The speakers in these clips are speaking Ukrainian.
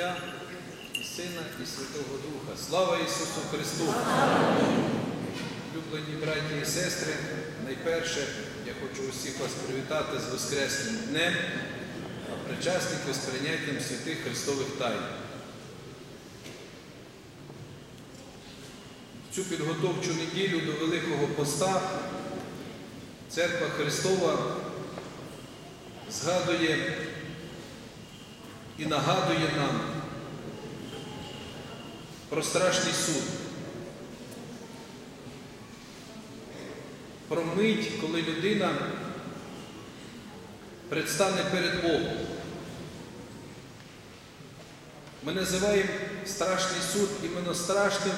Отця і Сина, і Святого Духа. Слава Ісусу Христу! Люблені браті і сестри, найперше я хочу усіх вас привітати з Воскресним днем, а причасників з прийняттям святих Христових тайн. Цю підготовчу неділю до Великого Поста Церква Христова згадує і нагадує нам про страшний суд, про мить, коли людина предстане перед Богом. Ми називаємо страшний суд іменно страшним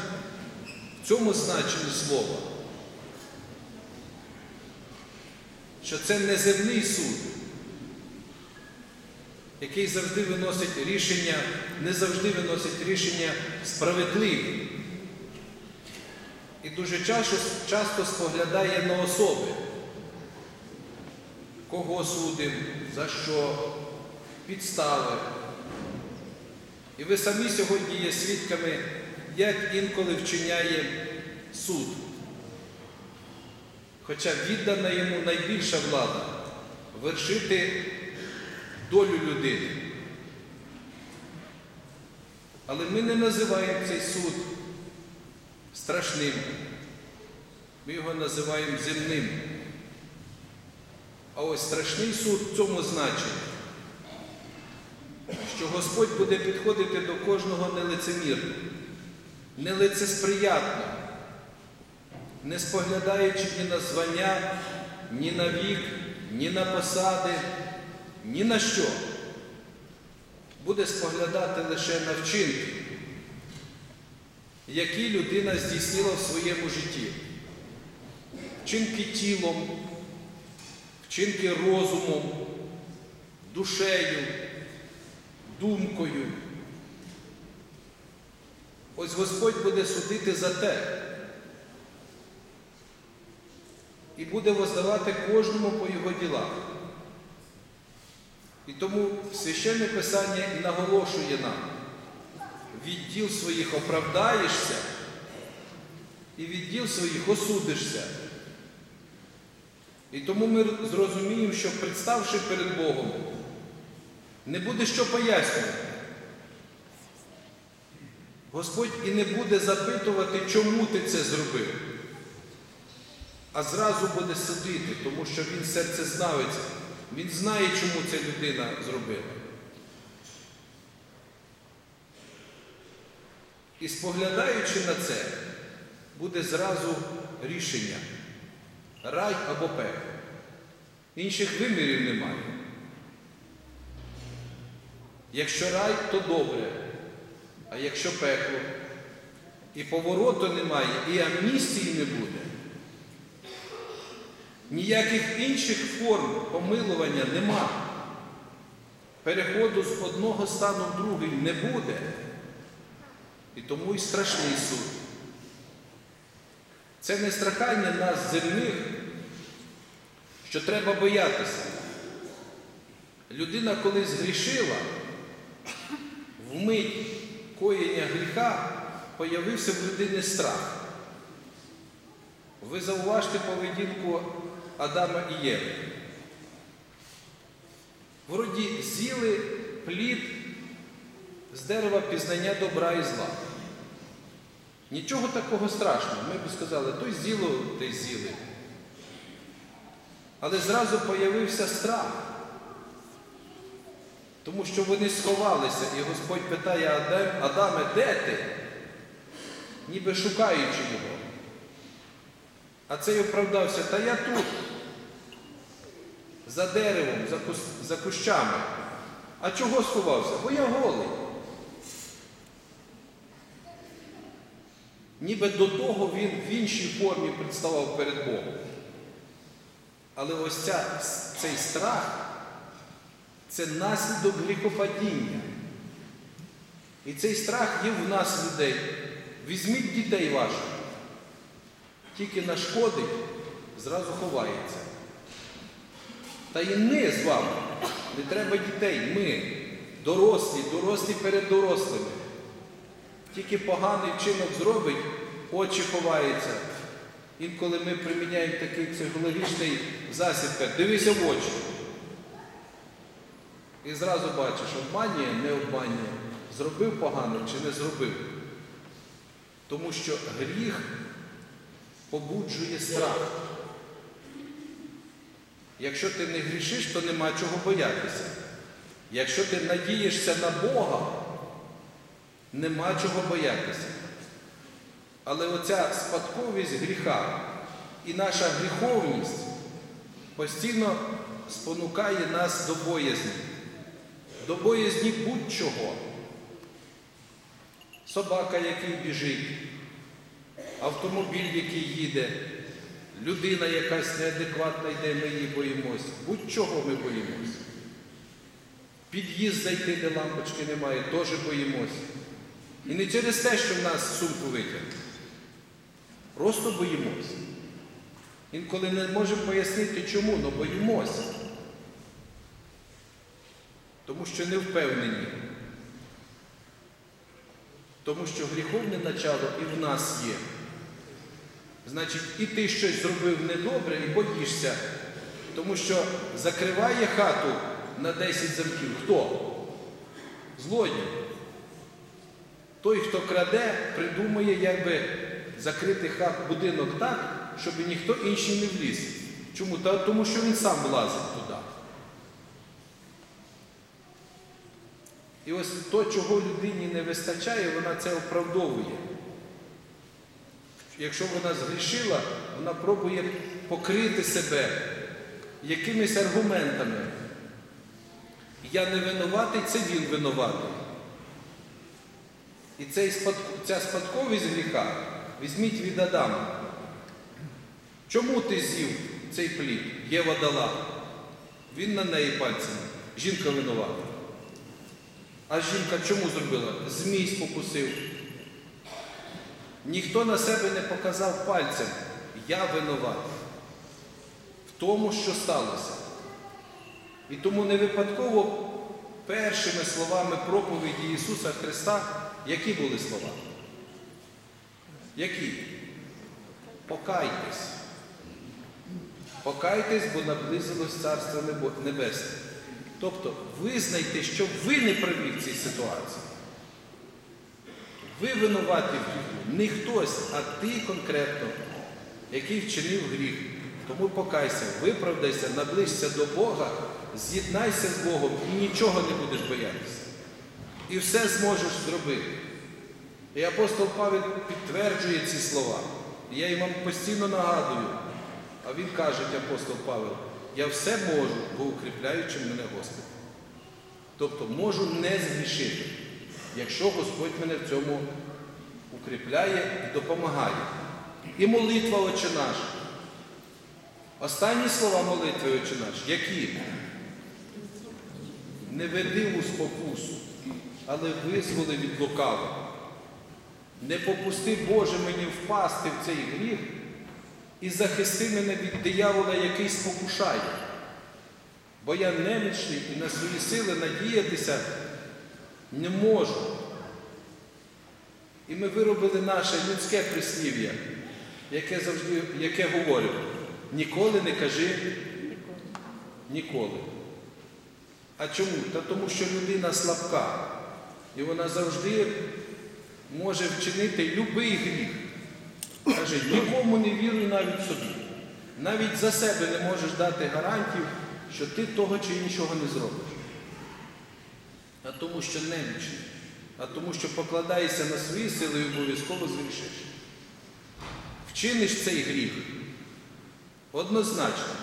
в цьому значенні слова, що це не земний суд, який завжди виносить рішення, не завжди виносить рішення справедливі. І дуже часто, часто споглядає на особи, кого судимо, за що, підстави. І ви самі сьогодні є свідками, як інколи вчиняє суд. Хоча віддана йому найбільша влада вершити долю людини. Але ми не називаємо цей суд страшним. Ми його називаємо земним. А ось страшний суд в цьому значенні, що Господь буде підходити до кожного нелицемірно, нелицесприятно, не споглядаючи ні на звання, ні на вік, ні на посади, ні на що. Буде споглядати лише на вчинки, які людина здійснила в своєму житті. Вчинки тілом, вчинки розумом, душею, думкою. Ось Господь буде судити за те і буде воздавати кожному по його ділах. І тому священне Писання і наголошує нам, від діл своїх оправдаєшся і від діл своїх осудишся. І тому ми зрозуміємо, що представши перед Богом, не буде що пояснювати. Господь і не буде запитувати, чому ти це зробив, а зразу буде судити, тому що Він серце знавець. Він знає, чому ця людина зробила. І споглядаючи на це, буде зразу рішення рай або пекло. Інших вимірів немає. Якщо рай, то добре, а якщо пекло, і повороту немає, і амністії не буде. Ніяких інших форм помилування нема. Переходу з одного стану в другий не буде. І тому й страшний суд. Це не страхання нас земних, що треба боятися. Людина колись згрішила, вмить коєння гріха появився в людини страх. Ви зауважте поведінку Адама і Єви. Вроді з'їли плід з дерева пізнання добра і зла. Нічого такого страшного. Ми б сказали, той з'їло, той з'їли. Але зразу появився страх. Тому що вони сховалися, і Господь питає Адаме, де ти? Ніби шукаючи його. А цей оправдався, та я тут, за деревом, за, кус... за кущами. А чого сховався? Бо я голий. Ніби до того він в іншій формі представав перед Богом. Але ось ця, цей страх це наслідок гріхопадіння. І цей страх є в нас людей. Візьміть дітей ваших тільки нашкодить, зразу ховається. Та і ми з вами, не треба дітей, ми. Дорослі, дорослі перед дорослими. Тільки поганий вчинок зробить, очі ховаються. Інколи ми приміняємо такий психологічний засіб, дивися в очі. І зразу бачиш, обманює, не обманює, зробив погано чи не зробив. Тому що гріх побуджує страх. Якщо ти не грішиш, то нема чого боятися. Якщо ти надієшся на Бога, нема чого боятися. Але оця спадковість гріха і наша гріховність постійно спонукає нас до боязні. До боязні будь-чого. Собака, який біжить, автомобіль, який їде, людина якась неадекватна йде, ми її боїмося. Будь-чого ми боїмося. Під'їзд зайти, де лампочки немає, теж боїмося. І не через те, що в нас сумку витягнуть. Просто боїмося. Інколи не можемо пояснити чому, але боїмося. Тому що не впевнені. Тому що гріховне начало і в нас є. Значить, і ти щось зробив недобре і боїшся. Тому що закриває хату на 10 замків. Хто? Злодій. Той, хто краде, придумує, як би закрити хат, будинок так, щоб ніхто інший не вліз. Чому? Та, тому що він сам влазить туди. І ось то, чого людині не вистачає, вона це оправдовує. Якщо вона згрішила, вона пробує покрити себе якимись аргументами. Я не винуватий, це він винуватий. І ця спадковість гріха візьміть від Адама. Чому ти з'їв цей плід? Єва дала. Він на неї пальцем. Жінка винувата. А жінка чому зробила? Змій спокусив. Ніхто на себе не показав пальцем. Я винуватий в тому, що сталося. І тому не випадково першими словами проповіді Ісуса Христа, які були слова? Які? Покайтесь. Покайтесь, бо наблизилось Царство Небесне. Тобто визнайте, що ви не праві в цій ситуації. Ви винуваті в. Не хтось, а ти конкретно, який вчинив гріх. Тому покайся, виправдайся, наближся до Бога, з'єднайся з Богом і нічого не будеш боятися. І все зможеш зробити. І апостол Павел підтверджує ці слова. Я їм вам постійно нагадую. А він каже, апостол Павел, я все можу, бо укріпляючи мене Господь. Тобто можу не згрішити, якщо Господь мене в цьому укріпляє і допомагає. І молитва Отче наш. Останні слова молитви Отче наш, які? Не веди у спокусу, але визволи від лукавого. Не попусти, Боже, мені впасти в цей гріх і захисти мене від диявола, який спокушає. Бо я немічний і на свої сили надіятися не можу. І ми виробили наше людське прислів'я, яке завжди яке говорить, ніколи не кажи ніколи. А чому? Та тому що людина слабка. І вона завжди може вчинити любий гріх. Каже, нікому не віруй навіть собі. Навіть за себе не можеш дати гарантів, що ти того чи іншого не зробиш. А тому, що немічний, а тому, що покладаєшся на свої сили і обов'язково згрішиш. Вчиниш цей гріх однозначно.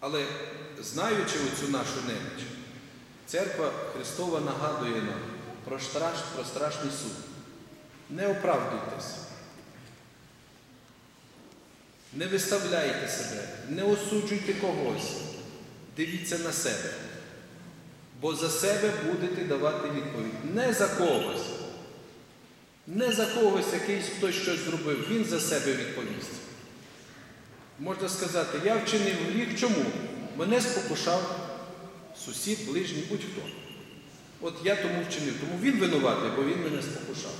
Але знаючи оцю нашу неміч, церква Христова нагадує нам про, страш, про страшний суд. Не оправдуйтесь. Не виставляйте себе, не осуджуйте когось. Дивіться на себе. Бо за себе будете давати відповідь. Не за когось. Не за когось якийсь хтось щось зробив. Він за себе відповість. Можна сказати, я вчинив гріх. Чому? Мене спокушав Сусід, ближній, будь-хто. От я тому вчинив, тому він винуватий, бо він мене спокушав.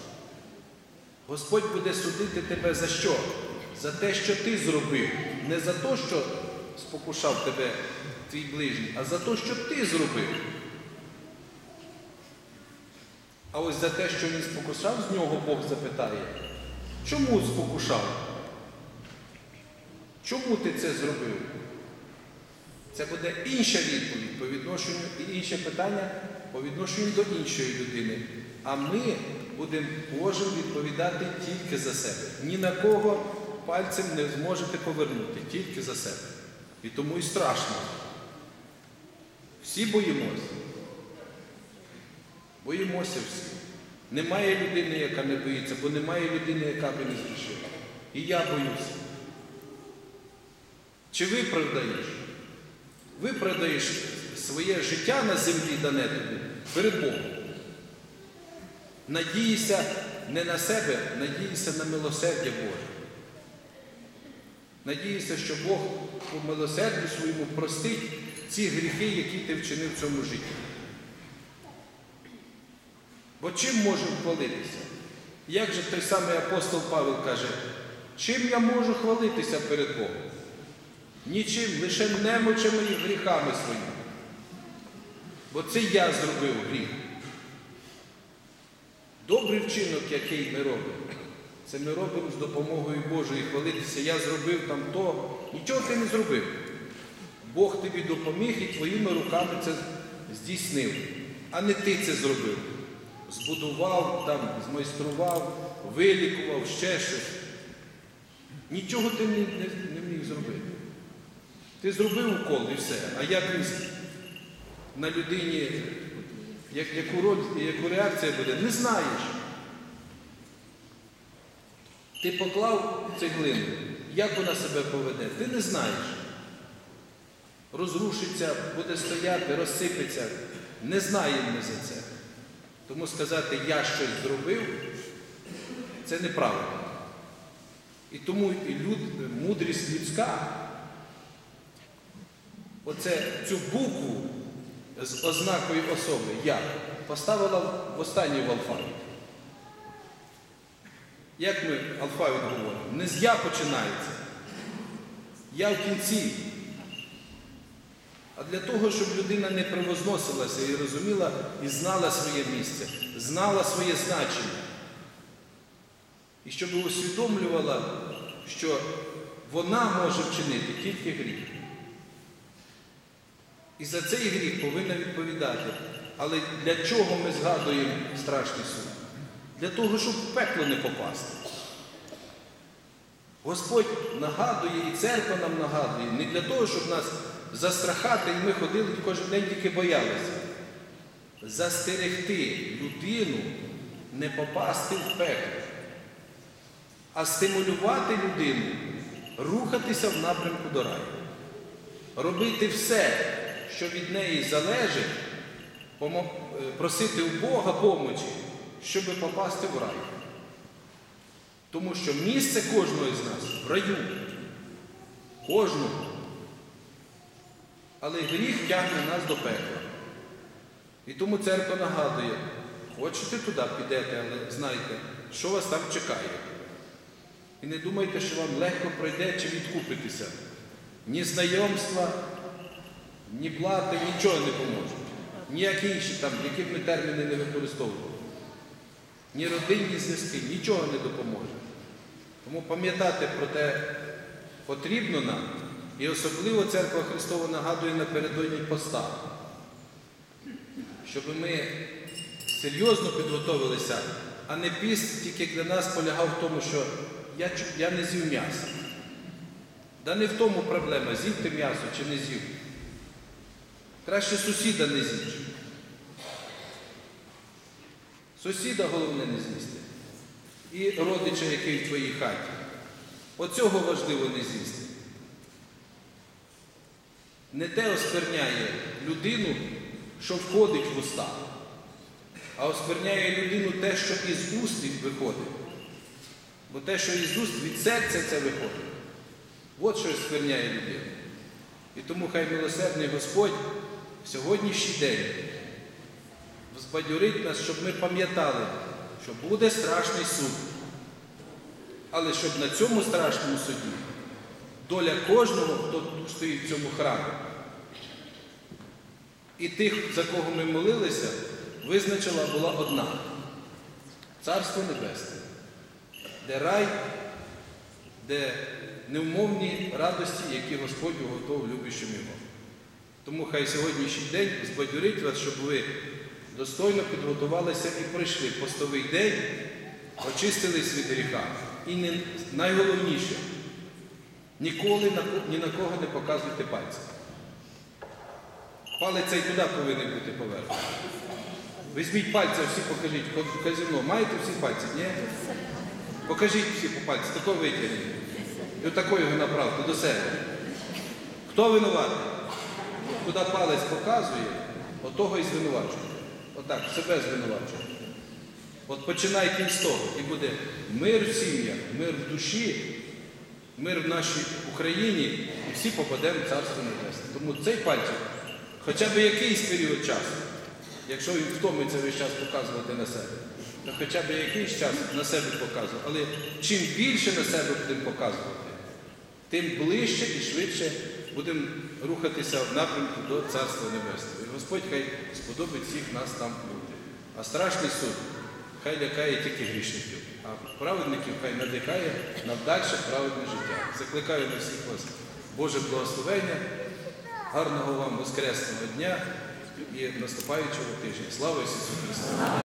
Господь буде судити тебе за що? За те, що ти зробив. Не за те, що спокушав тебе твій ближній, а за те, що ти зробив. А ось за те, що він спокушав, з нього Бог запитає, чому спокушав? Чому ти це зробив? Це буде інша відповідь по відношенню і інше питання по відношенню до іншої людини. А ми будемо Божим відповідати тільки за себе. Ні на кого пальцем не зможете повернути, тільки за себе. І тому і страшно. Всі боїмося. Боїмося всі. Немає людини, яка не боїться, бо немає людини, яка би не зрішила. І я боюся. Чи виправдаєш? Виправдаєш своє життя на землі дане тобі перед Богом. Надійся не на себе, надійся на милосердя Боже. Надійся, що Бог по милосердю своєму простить ці гріхи, які ти вчинив в цьому житті. Бо чим можемо хвалитися? Як же той самий апостол Павел каже, чим я можу хвалитися перед Богом? Нічим, лише немочами і гріхами своїми. Бо це я зробив гріх. Добрий вчинок, який ми робимо, це ми робимо з допомогою Божої хвалитися. Я зробив там то. Нічого ти не зробив. Бог тобі допоміг і твоїми руками це здійснив. А не ти це зробив. Збудував, там, змайстрував, вилікував, ще щось. Нічого ти не, не, не міг зробити. Ти зробив укол і все. А як він на людині, як, яку, яку реакція буде, не знаєш. Ти поклав цеглину, як вона себе поведе, ти не знаєш. Розрушиться, буде стояти, розсипеться. Не знаємо ми за це. Тому сказати, я щось зробив, це неправильно. І тому люд, мудрість людська, оце цю букву з ознакою особи я поставила в останній в алфавіт. Як ми алфавіт говоримо? Не з я починається. Я в кінці. А для того, щоб людина не превозносилася і розуміла і знала своє місце, знала своє значення. І щоб усвідомлювала, що вона може вчинити тільки гріх. І за цей гріх повинна відповідати. Але для чого ми згадуємо страшний суд? Для того, щоб в пекло не попасти. Господь нагадує, і церква нам нагадує, не для того, щоб нас застрахати, і ми ходили кожен день тільки боялися. Застерегти людину не попасти в пекло, а стимулювати людину рухатися в напрямку до раю. Робити все, що від неї залежить, е, просити у Бога помочі, щоб попасти в рай. Тому що місце кожного з нас в раю. Кожного. Але гріх тягне нас до пекла. І тому церква нагадує, хочете туди підете, але знайте, що вас там чекає. І не думайте, що вам легко пройде чи відкупитися. Ні знайомства, ні плати, нічого не поможуть. Ніякі інші там, які ми терміни не використовували. Ні родинні зв'язки, нічого не допоможе. Тому пам'ятати про те потрібно нам, і особливо Церква Христова нагадує напередодні поста, щоб ми серйозно підготовилися, а не піст тільки для нас полягав в тому, що я, я не з'їв м'ясо. Да не в тому проблема, з'їв м'ясо чи не з'їв. Краще сусіда не з'їж. Сусіда головне не з'їсти. І родича, який в твоїй хаті. Оцього важливо не з'їсти. Не те оскверняє людину, що входить в уста, а оскверняє людину те, що із уст виходить. Бо те, що із уст від серця це виходить. От що оскверняє людину. І тому хай милосердний Господь сьогоднішній день збадьорить нас, щоб ми пам'ятали, що буде страшний суд. Але щоб на цьому страшному суді доля кожного, хто стоїть в цьому храмі, і тих, за кого ми молилися, визначила була одна Царство Небесне, де рай, де невмовні радості, які Господь готов любящим його. Тому хай сьогоднішній день збадьорить вас, щоб ви достойно підготувалися і пройшли постовий день, очистились від гріха. І найголовніше, ніколи ні на кого не показуйте пальцем. Палець цей туди повинен бути повернутий. Візьміть пальця, всі покажіть. Ко- Казино, маєте всі пальці? Ні? Покажіть всі по пальці, тако витягніть. І отако його направте до себе. Хто винуватий? Куди палець показує, отого і звинувачує. Отак, себе звинувачує. От починайте з того, і буде мир в сім'ях, мир в душі, мир в нашій Україні, і всі попадемо в Царство Небесне. Тому цей пальчик, хоча б якийсь період часу, якщо він втомиться весь час показувати на себе, то хоча б якийсь час на себе показує. Але чим більше на себе будемо показувати, тим ближче і швидше будемо рухатися в напрямку до Царства Небесного. І Господь хай сподобить всіх нас там бути. А страшний суд хай лякає тільки грішників, а праведників хай надихає на дальше праведне життя. Закликаю на всіх вас Боже благословення, гарного вам воскресного дня і наступаючого тижня. Слава Ісусу Христу!